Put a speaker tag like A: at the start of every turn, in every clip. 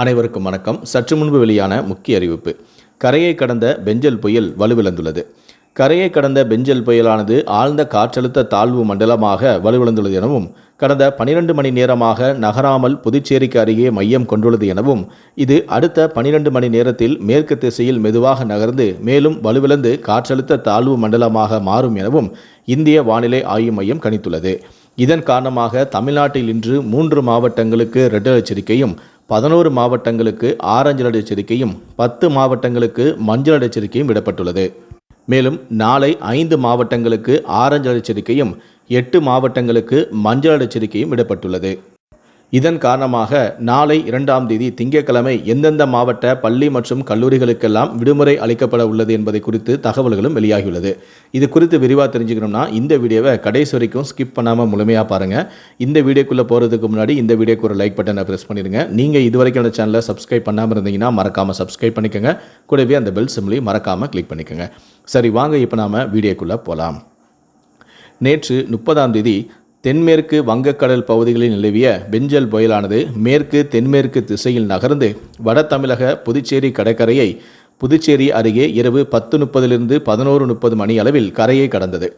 A: அனைவருக்கும் வணக்கம் சற்று முன்பு வெளியான முக்கிய அறிவிப்பு கரையை கடந்த பெஞ்சல் புயல் வலுவிழந்துள்ளது கரையை கடந்த பெஞ்சல் புயலானது ஆழ்ந்த காற்றழுத்த தாழ்வு மண்டலமாக வலுவிழந்துள்ளது எனவும் கடந்த பனிரெண்டு மணி நேரமாக நகராமல் புதுச்சேரிக்கு அருகே மையம் கொண்டுள்ளது எனவும் இது அடுத்த பனிரெண்டு மணி நேரத்தில் மேற்கு திசையில் மெதுவாக நகர்ந்து மேலும் வலுவிழந்து காற்றழுத்த தாழ்வு மண்டலமாக மாறும் எனவும் இந்திய வானிலை ஆய்வு மையம் கணித்துள்ளது இதன் காரணமாக தமிழ்நாட்டில் இன்று மூன்று மாவட்டங்களுக்கு ரெட் எச்சரிக்கையும் பதினோரு மாவட்டங்களுக்கு ஆரஞ்சு அலர்ட் எச்சரிக்கையும் பத்து மாவட்டங்களுக்கு மஞ்சள் அலர்ட் எச்சரிக்கையும் விடப்பட்டுள்ளது மேலும் நாளை ஐந்து மாவட்டங்களுக்கு ஆரஞ்சு அலர்ட் எச்சரிக்கையும் எட்டு மாவட்டங்களுக்கு மஞ்சள் அலர்ட் எச்சரிக்கையும் விடப்பட்டுள்ளது இதன் காரணமாக நாளை இரண்டாம் தேதி திங்கட்கிழமை எந்தெந்த மாவட்ட பள்ளி மற்றும் கல்லூரிகளுக்கெல்லாம் விடுமுறை அளிக்கப்பட உள்ளது என்பதை குறித்து தகவல்களும் வெளியாகியுள்ளது இது குறித்து விரிவாக தெரிஞ்சுக்கணும்னா இந்த வீடியோவை கடைசி வரைக்கும் ஸ்கிப் பண்ணாமல் முழுமையாக பாருங்கள் இந்த வீடியோக்குள்ளே போகிறதுக்கு முன்னாடி இந்த வீடியோக்கு ஒரு லைக் பட்டனை ப்ரெஸ் பண்ணிடுங்க நீங்கள் இதுவரைக்கும் அந்த சேனலை சப்ஸ்கிரைப் பண்ணாமல் இருந்தீங்கன்னா மறக்காமல் சப்ஸ்கிரைப் பண்ணிக்கோங்க கூடவே அந்த பெல் சிம்லையும் மறக்காமல் கிளிக் பண்ணிக்கோங்க சரி வாங்க இப்போ நாம் வீடியோக்குள்ளே போகலாம் நேற்று முப்பதாம் தேதி தென்மேற்கு வங்கக்கடல் பகுதிகளில் நிலவிய பெஞ்சல் புயலானது மேற்கு தென்மேற்கு திசையில் நகர்ந்து வட தமிழக புதுச்சேரி கடற்கரையை புதுச்சேரி அருகே இரவு பத்து முப்பதிலிருந்து பதினோரு முப்பது மணி அளவில் கரையை கடந்தது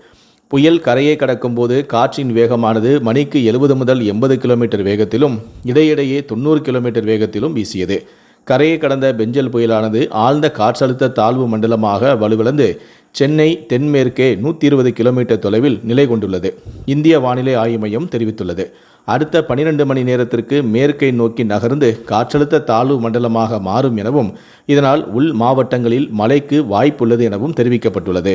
A: புயல் கரையை கடக்கும்போது காற்றின் வேகமானது மணிக்கு எழுபது முதல் எண்பது கிலோமீட்டர் வேகத்திலும் இடையிடையே தொண்ணூறு கிலோமீட்டர் வேகத்திலும் வீசியது கரையை கடந்த பெஞ்சல் புயலானது ஆழ்ந்த காற்றழுத்த தாழ்வு மண்டலமாக வலுவிழந்து சென்னை தென்மேற்கே நூற்றி இருபது கிலோமீட்டர் தொலைவில் நிலை கொண்டுள்ளது இந்திய வானிலை ஆய்வு மையம் தெரிவித்துள்ளது அடுத்த பனிரெண்டு மணி நேரத்திற்கு மேற்கை நோக்கி நகர்ந்து காற்றழுத்த தாழ்வு மண்டலமாக மாறும் எனவும் இதனால் உள் மாவட்டங்களில் மழைக்கு வாய்ப்புள்ளது எனவும் தெரிவிக்கப்பட்டுள்ளது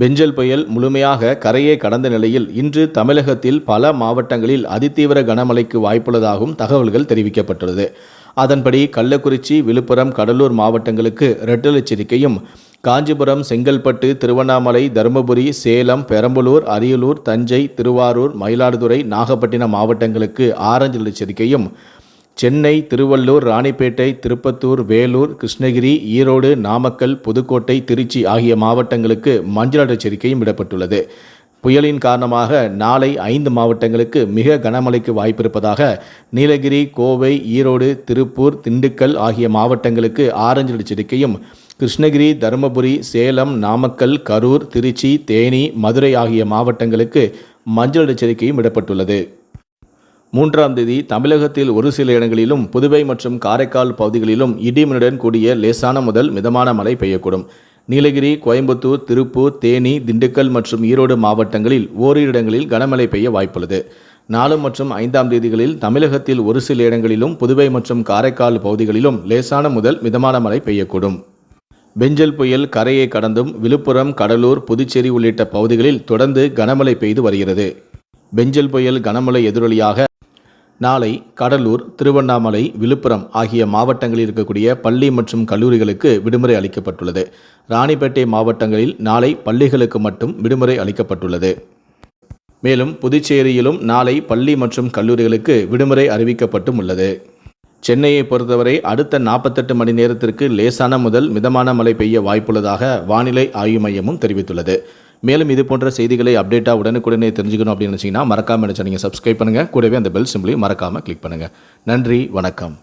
A: பெஞ்சல் புயல் முழுமையாக கரையை கடந்த நிலையில் இன்று தமிழகத்தில் பல மாவட்டங்களில் அதிதீவிர கனமழைக்கு வாய்ப்புள்ளதாகவும் தகவல்கள் தெரிவிக்கப்பட்டுள்ளது அதன்படி கள்ளக்குறிச்சி விழுப்புரம் கடலூர் மாவட்டங்களுக்கு ரெட்டல் எச்சரிக்கையும் காஞ்சிபுரம் செங்கல்பட்டு திருவண்ணாமலை தருமபுரி சேலம் பெரம்பலூர் அரியலூர் தஞ்சை திருவாரூர் மயிலாடுதுறை நாகப்பட்டினம் மாவட்டங்களுக்கு ஆரஞ்சு எச்சரிக்கையும் சென்னை திருவள்ளூர் ராணிப்பேட்டை திருப்பத்தூர் வேலூர் கிருஷ்ணகிரி ஈரோடு நாமக்கல் புதுக்கோட்டை திருச்சி ஆகிய மாவட்டங்களுக்கு மஞ்சள் எச்சரிக்கையும் விடப்பட்டுள்ளது புயலின் காரணமாக நாளை ஐந்து மாவட்டங்களுக்கு மிக கனமழைக்கு வாய்ப்பிருப்பதாக நீலகிரி கோவை ஈரோடு திருப்பூர் திண்டுக்கல் ஆகிய மாவட்டங்களுக்கு ஆரஞ்சு எச்சரிக்கையும் கிருஷ்ணகிரி தருமபுரி சேலம் நாமக்கல் கரூர் திருச்சி தேனி மதுரை ஆகிய மாவட்டங்களுக்கு மஞ்சள் எச்சரிக்கையும் விடப்பட்டுள்ளது மூன்றாம் தேதி தமிழகத்தில் ஒரு சில இடங்களிலும் புதுவை மற்றும் காரைக்கால் பகுதிகளிலும் இடிமனுடன் கூடிய லேசான முதல் மிதமான மழை பெய்யக்கூடும் நீலகிரி கோயம்புத்தூர் திருப்பூர் தேனி திண்டுக்கல் மற்றும் ஈரோடு மாவட்டங்களில் ஓரிரு இடங்களில் கனமழை பெய்ய வாய்ப்புள்ளது நாலு மற்றும் ஐந்தாம் தேதிகளில் தமிழகத்தில் ஒரு சில இடங்களிலும் புதுவை மற்றும் காரைக்கால் பகுதிகளிலும் லேசான முதல் மிதமான மழை பெய்யக்கூடும் பெஞ்சல் புயல் கரையை கடந்தும் விழுப்புரம் கடலூர் புதுச்சேரி உள்ளிட்ட பகுதிகளில் தொடர்ந்து கனமழை பெய்து வருகிறது பெஞ்சல் புயல் கனமழை எதிரொலியாக நாளை கடலூர் திருவண்ணாமலை விழுப்புரம் ஆகிய மாவட்டங்களில் இருக்கக்கூடிய பள்ளி மற்றும் கல்லூரிகளுக்கு விடுமுறை அளிக்கப்பட்டுள்ளது ராணிப்பேட்டை மாவட்டங்களில் நாளை பள்ளிகளுக்கு மட்டும் விடுமுறை அளிக்கப்பட்டுள்ளது மேலும் புதுச்சேரியிலும் நாளை பள்ளி மற்றும் கல்லூரிகளுக்கு விடுமுறை அறிவிக்கப்பட்டும் உள்ளது சென்னையை பொறுத்தவரை அடுத்த நாற்பத்தெட்டு மணி நேரத்திற்கு லேசான முதல் மிதமான மழை பெய்ய வாய்ப்புள்ளதாக வானிலை ஆய்வு மையமும் தெரிவித்துள்ளது மேலும் இது போன்ற செய்திகளை அப்டேட்டாக உடனுக்குடனே தெரிஞ்சுக்கணும் அப்படின்னு நினச்சிங்கன்னா மறக்காமல் நினச்சா நீங்கள் சப்ஸ்கிரைப் பண்ணுங்கள் கூடவே அந்த பெல் சிம்பிளையும் மறக்காமல் கிளிக் பண்ணுங்கள் நன்றி வணக்கம்